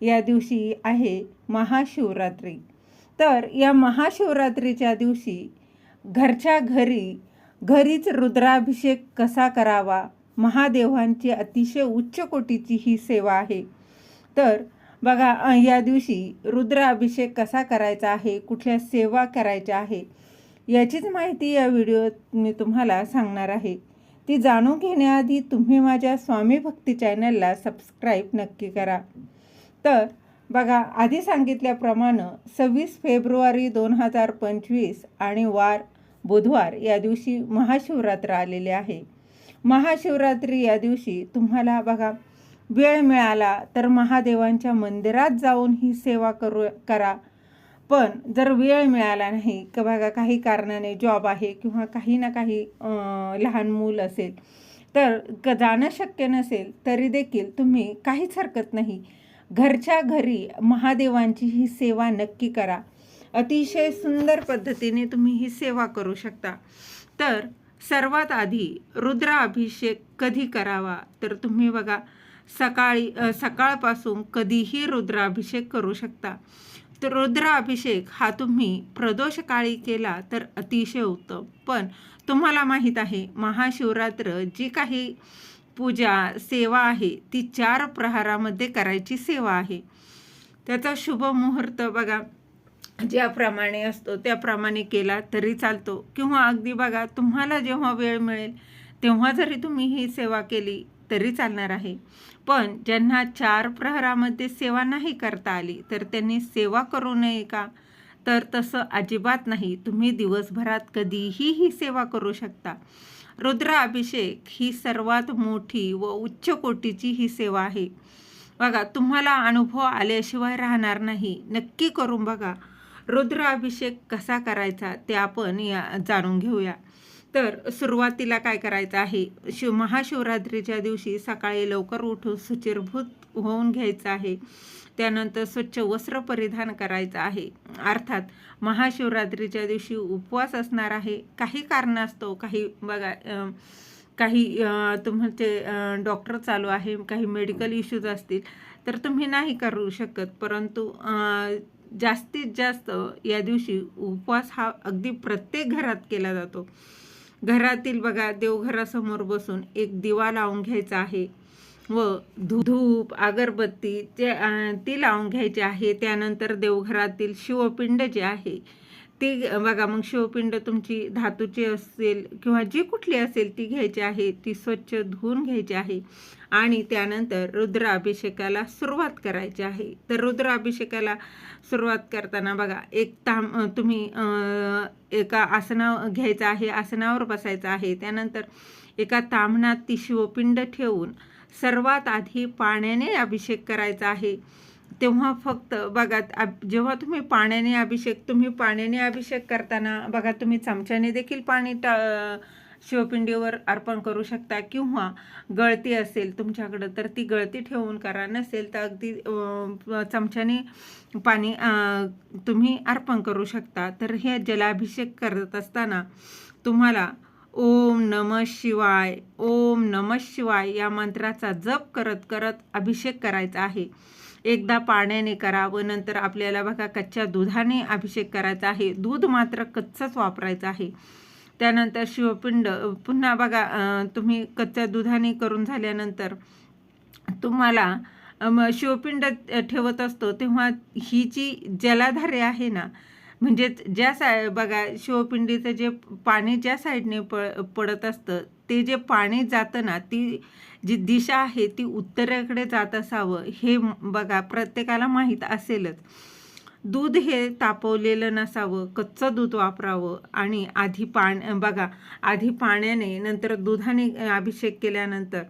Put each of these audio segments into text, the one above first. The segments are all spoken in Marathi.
या दिवशी आहे महाशिवरात्री. तर या महाशिवरात्रीच्या दिवशी घरच्या घरी घरीच रुद्राभिषेक कसा करावा महादेवांची अतिशय उच्च कोटीची ही सेवा आहे. तर बघा या दिवशी रुद्राभिषेक कसा करायचा आहे कुठल्या सेवा करायच्या आहे याचीच माहिती या व्हिडिओत मी तुम्हाला सांगणार आहे. ती जाणून घेण्याआधी तुम्ही माझ्या स्वामी भक्ती चॅनलला सबस्क्राईब नक्की करा. तर बघा आधी सांगितल्याप्रमाणे सव्वीस फेब्रुवारी दोन हजार पंचवीस आणि वार बुधवार या दिवशी महाशिवरात्र आलेले आहे. महाशिवरात्री या दिवशी तुम्हाला बघा वेळ मिळाला तर महादेवांच्या मंदिरात जाऊन ही सेवा करू करा. पण जर वेळ मिळाला नाही का बघा काही कारणाने जॉब आहे किंवा काही ना काही लहान मूल असेल तर क जाणं शक्य नसेल तरी देखील तुम्ही काहीच हरकत नाही. घरच्या घरी महादेवांची ही सेवा नक्की करा. अतिशय सुंदर पद्धतीने तुम्ही ही सेवा करू शकता. तर सर्वात आधी रुद्राभिषेक कधी करावा? तर तुम्ही बघा सकाळी सकाळपासून कधीही रुद्राभिषेक करू शकता. तर रुद्राभिषेक हा तुम्ही प्रदोष काळी केला तर अतिशय उत्तम. पण तुम्हाला माहीत आहे महाशिवरात्र जी काही पूजा सेवा आहे. ती चार प्रहारामध्ये करायची सेवा आहे. त्याचा शुभ मुहूर्त बघा. ज्याप्रमाणे असतो त्याप्रमाणे केला तरी चालतो. किंवा अगदी बघा तुम्हाला जेव्हा वेळ मिळेल तेव्हा जरी तुम्ही ही सेवा केली तरी चालणार आहे. पण ज्यांना चार प्रहरामध्ये सेवा नाही करता आली तर त्यांनी सेवा करू नये का? तर तसं अजिबात नाही. तुम्ही दिवसभरात कधीही ही सेवा करू शकता. रुद्र अभिषेक ही सर्वात मोठी व उच्च कोटीची ही सेवा आहे. बघा तुम्हाला अनुभव आल्याशिवाय राहणार नाही. नक्की करून बघा रुद्र अभिषेक कसा करायचा ते आपण या जाणून घेऊया. तर सुरुवातीला काय करायचं आहे? शिव महाशिवरात्रीच्या दिवशी सकाळी लवकर उठून सुचिरभूत होऊन घ्यायचं आहे. त्यानंतर स्वच्छ वस्त्र परिधान करायचं आहे. अर्थात महाशिवरात्रीच्या दिवशी उपवास असणार आहे. काही कारणास्तव काही बघा काही तुमचे डॉक्टर चालू आहे. काही मेडिकल इश्यूज असतील. तर तुम्ही नाही करू शकत. परंतु जास्तीत जास्त या दिवशी उपवास हा अगदी प्रत्येक घरात केला जातो. घरातील बघा देवघरासमोर बसून एक दिवा लावून घ्यायचा आहे व धू धूप अगरबत्ती ते ती लावून घ्यायची आहे. त्यानंतर देवघरातील शिवपिंड जे आहे ती बघा मग शिवपिंड तुमची धातूची असेल किंवा जी कुठली असेल ती घ्यायची आहे ती स्वच्छ धुवून घ्यायची आहे. आणि त्यानंतर रुद्राभिषेकाला सुरुवात करायची आहे. तर रुद्राभिषेकाला सुरुवात करताना बघा एक ताम तुम्ही एका आसना घ्यायचं आहे आसनावर बसायचं आहे. त्यानंतर एका तामणात ती शिवपिंड ठेवून सर्वात आधी पाण्याने अभिषेक करायचा आहे. तेव्हा फक्त बघा जेव्हा तुम्ही पाण्याने अभिषेक तुम्ही पाण्याने अभिषेक करताना बघा तुम्ही चमच्याने देखील पाणी टा शिवपिंडीवर अर्पण करू शकता किंवा गळती असेल तुमच्याकडं तर ती गळती ठेवून करा. नसेल तर अगदी चमच्याने पाणी तुम्ही अर्पण करू शकता. तर हे जलाभिषेक करत असताना तुम्हाला ओम नम शिवाय ओम नम शिवाय या मंत्राचा जप करत करत अभिषेक करायचा आहे. एकदा पाण्याने करा व नंतर आपल्याला बघा कच्च्या दुधाने अभिषेक करायचा आहे. दूध मात्र कच्चंच वापरायचं आहे. त्यानंतर शिवपिंड पुन्हा बघा तुम्ही कच्च्या दुधाने करून झाल्यानंतर तुम्हाला शिवपिंड ठेवत असतो तेव्हा ही जी जलाधारे आहे ना म्हणजेच ज्या साय बघा शिवपिंडीचं जे पाणी ज्या साईडने प पडत असतं ते जे पाणी जातं ना ती जी दिशा आहे ती उत्तरेकडे जात असावं हे बघा प्रत्येकाला माहीत असेलच. दूध हे तापवलेलं नसावं कच्चं दूध वापरावं आणि आधी पाण बघा आधी पाण्याने नंतर दुधाने अभिषेक केल्यानंतर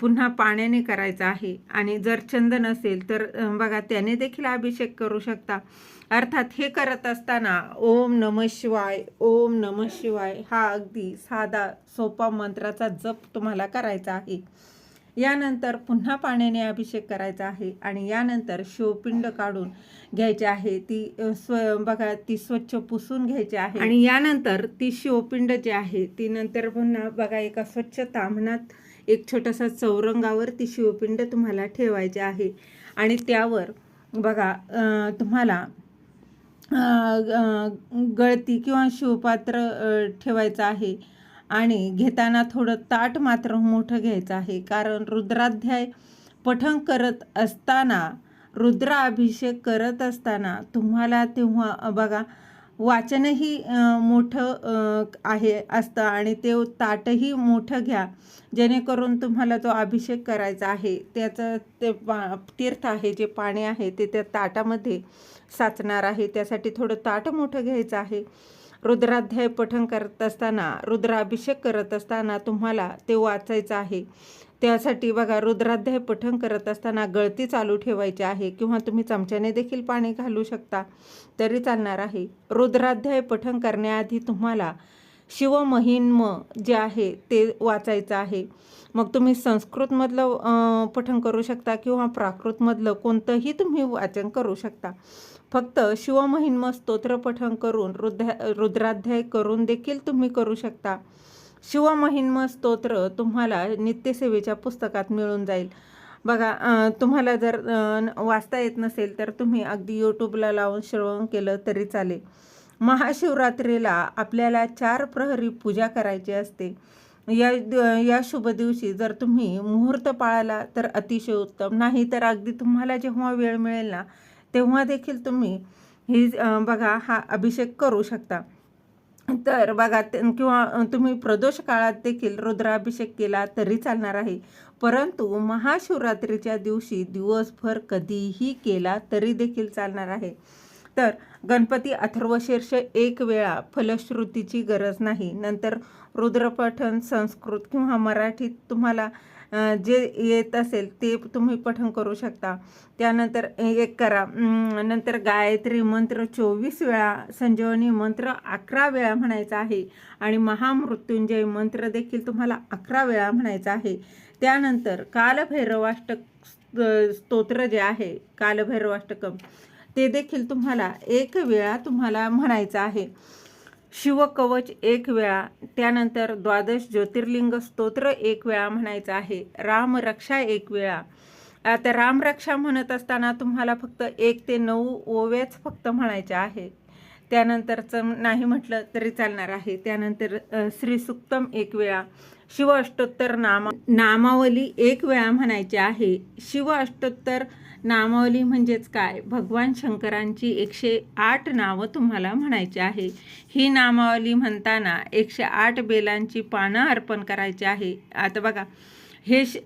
पुन्हा पाण्याने करायचा आहे. आणि जर चंदन असेल तर बघा त्याने देखील अभिषेक करू शकता. अर्थात हे करत असताना ओम नम शिवाय ओम नम शिवाय हा अगदी साधा सोपा मंत्राचा जप तुम्हाला करायचा आहे. यानंतर पुन्हा पाण्याने अभिषेक करायचा आहे आणि यानंतर शिवपिंड काढून घ्यायची आहे. ती स्व बघा ती स्वच्छ पुसून घ्यायची आहे. आणि यानंतर ती शिवपिंड जी आहे ती नंतर पुन्हा बघा एका स्वच्छ तामणात एक छोटासा चौरंगावर ती शिवपिंड तुम्हाला ठेवायची आहे. आणि त्यावर बघा तुम्हाला गळती किंवा शिवपात्र ठेवायचं आहे. आणि घेताना थोडं ताट मात्र मोठं घ्यायचं आहे. कारण रुद्राध्याय पठण करत असताना रुद्राभिषेक करत असताना तुम्हाला तेव्हा बघा वाचनही मोठं आहे असतं आणि ते ताटही मोठं घ्या. जेणेकरून तुम्हाला जो अभिषेक करायचा आहे त्याचं ते पा तीर्थ आहे जे पाणी आहे ते त्या ताटामध्ये साचणार आहे. त्यासाठी थोडं ताट मोठं घ्यायचं आहे. रुद्राध्याय पठण करत असताना रुद्राभिषेक करत असताना तुम्हाला ते वाचायचं आहे. त्यासाठी बघा रुद्राध्याय पठण करत असताना गळती चालू ठेवायची आहे किंवा तुम्ही चमच्याने देखील पाणी घालू शकता. तरी चालणार आहे. रुद्राध्याय पठण करण्याआधी तुम्हाला शिवमहिन्म जे आहे ते वाचायचं आहे. मग तुम्ही संस्कृतमधलं पठण करू शकता किंवा प्राकृतमधलं कोणतंही तुम्ही वाचन करू शकता. फक्त शिवमहिन्म स्तोत्र पठण करून रुद्रा रुद्राध्याय करून देखील तुम्ही करू शकता. शिवमहिन्म स्तोत्र तुम्हाला नित्यसेवेच्या पुस्तकात मिळून जाईल. बघा तुम्हाला जर वाचता येत नसेल तर तुम्ही अगदी यूट्यूबला लावून श्रवण केलं तरी चालेल. महाशिवरात्रीला आपल्याला चार प्रहरी पूजा करायची असते. या या शुभ दिवशी जर तुम्ही मुहूर्त पाळाला तर अतिशय उत्तम. नाही तर अगदी तुम्हाला जेव्हा वेळ मिळेल ना तेव्हा देखील तुम्ही ही बघा हा अभिषेक करू शकता. तर बघा किंवा तुम्ही प्रदोष काळात देखील रुद्राभिषेक केला तरी चालणार आहे. परंतु महाशिवरात्रीच्या दिवशी दिवसभर कधीही केला तरी देखील चालणार आहे. तर गणपती अथर्वशीर्ष एक वेळा फलश्रुतीची गरज नाही. नंतर रुद्रपठण संस्कृत किंवा मराठीत तुम्हाला जे येत असेल ते तुम्ही पठण करू शकता. त्यानंतर एक करा. नंतर गायत्री मंत्र चोवीस वेळा संजीवनी मंत्र अकरा वेळा म्हणायचा आहे. आणि महामृत्युंजय मंत्र देखील तुम्हाला अकरा वेळा म्हणायचा आहे. त्यानंतर कालभैरवाष्टक स्तोत्र जे आहे कालभैरवाष्टकम ते देखील तुम्हाला एक वेळा तुम्हाला म्हणायचं आहे. शिवकवच एक वेळा त्यानंतर द्वादश ज्योतिर्लिंग स्तोत्र एक वेळा म्हणायचं आहे रामरक्षा एक वेळा. आता रामरक्षा म्हणत असताना तुम्हाला फक्त एक ते नऊ ओव्याच फक्त म्हणायच्या आहे. त्यानंतरचं नाही म्हटलं तरी चालणार आहे. त्यानंतर श्री श्रीसुक्तम एक वेळा शिव अष्टोत्तर नामा नामावली एक वेळा म्हणायची आहे. शिव अष्टोत्तर नामावली म्हणजेच काय? भगवान शंकरांची एकशे आठ नावं तुम्हाला म्हणायची आहे. ही नामावली म्हणताना एकशे आठ बेलांची पानं अर्पण करायची आहे. आता बघा हे श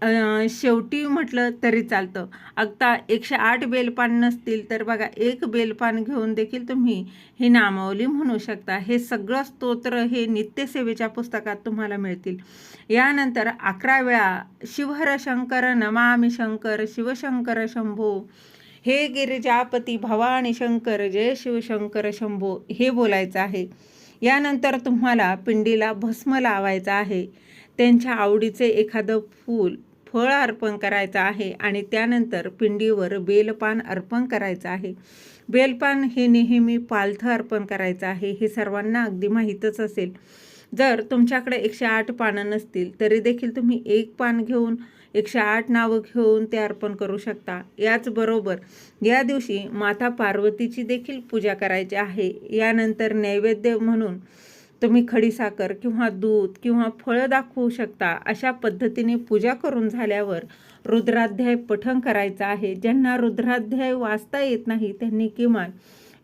शेवटी म्हटलं तरी चालतं. अगता एकशे आठ बेलपान नसतील तर बघा एक बेलपान घेऊन देखील तुम्ही ही नामावली म्हणू शकता. हे सगळं स्तोत्र हे नित्यसेवेच्या पुस्तकात तुम्हाला मिळतील. यानंतर अकरा वेळा शिवहर शंकर नमामि शंकर शिवशंकर शंभो हे गिरिजापती भवानी शंकर जय शिवशंकर शंभो हे बोलायचं आहे. यानंतर तुम्हाला पिंडीला भस्म लावायचा आहे. त्यांच्या आवडीचे एखादं फूल फळ अर्पण करायचं आहे आणि त्यानंतर पिंडीवर बेलपान अर्पण करायचं आहे. बेलपान हे नेहमी पालथं अर्पण करायचं आहे हे सर्वांना अगदी माहीतच असेल. जर तुमच्याकडे एकशे आठ पानं नसतील तरी देखील तुम्ही एक पान घेऊन एकशे आठ नावं घेऊन ते अर्पण करू शकता. याचबरोबर या दिवशी माता पार्वतीची देखील पूजा करायची आहे. यानंतर नैवेद्य म्हणून तुम्ही खडीसाखर किंवा दूध किंवा फळं दाखवू शकता अशा पद्धतीने पूजा करून झाल्यावर रुद्राध्याय पठण करायचं आहे. ज्यांना रुद्राध्याय वाचता येत नाही त्यांनी किमान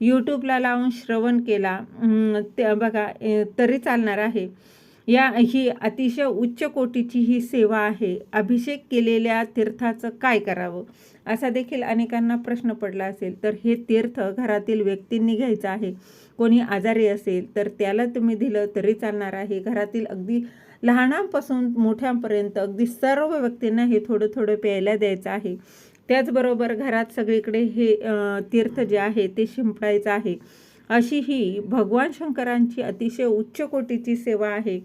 यूट्यूबला लावून श्रवण केला. त्या बघा तरी चालणार आहे. या ही अतिशय उच्च कोटीची ही सेवा आहे. अभिषेक केलेल्या तीर्थाचं काय करावं? असा देखील अनेकांना प्रश्न पडला असेल. तर हे तीर्थ घरातील व्यक्तींनी घ्यायचं आहे. कोणी आजारी असेल तर त्याला तुम्ही दिलं तरी चालणार आहे. घरातील अगदी लहानांपासून मोठ्यांपर्यंत अगदी सर्व व्यक्तींना हे थोडं थोडं प्यायला द्यायचं आहे. त्याचबरोबर घरात सगळीकडे हे तीर्थ जे आहे ते शिंपडायचं आहे. अशी ही भगवान शंकरांची अतिशय उच्च कोटीची सेवा आहे.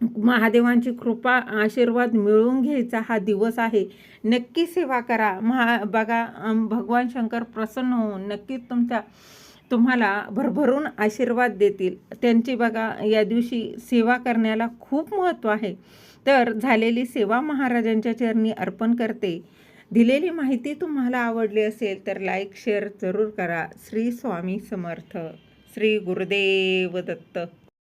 महादेवांची कृपा आशीर्वाद मिळवून घ्यायचा हा दिवस आहे. नक्की सेवा करा. महा बघा भगवान शंकर प्रसन्न होऊन नक्कीच तुमच्या तुम्हाला भरभरून आशीर्वाद देतील. त्यांची बघा या दिवशी सेवा करण्याला खूप महत्त्व आहे. तर झालेली सेवा महाराजांच्या चरणी अर्पण करते. दिलेली माहिती तुम्हाला आवडली असेल तर लाईक शेअर जरूर करा. श्री स्वामी समर्थ. श्री गुरुदेव दत्त.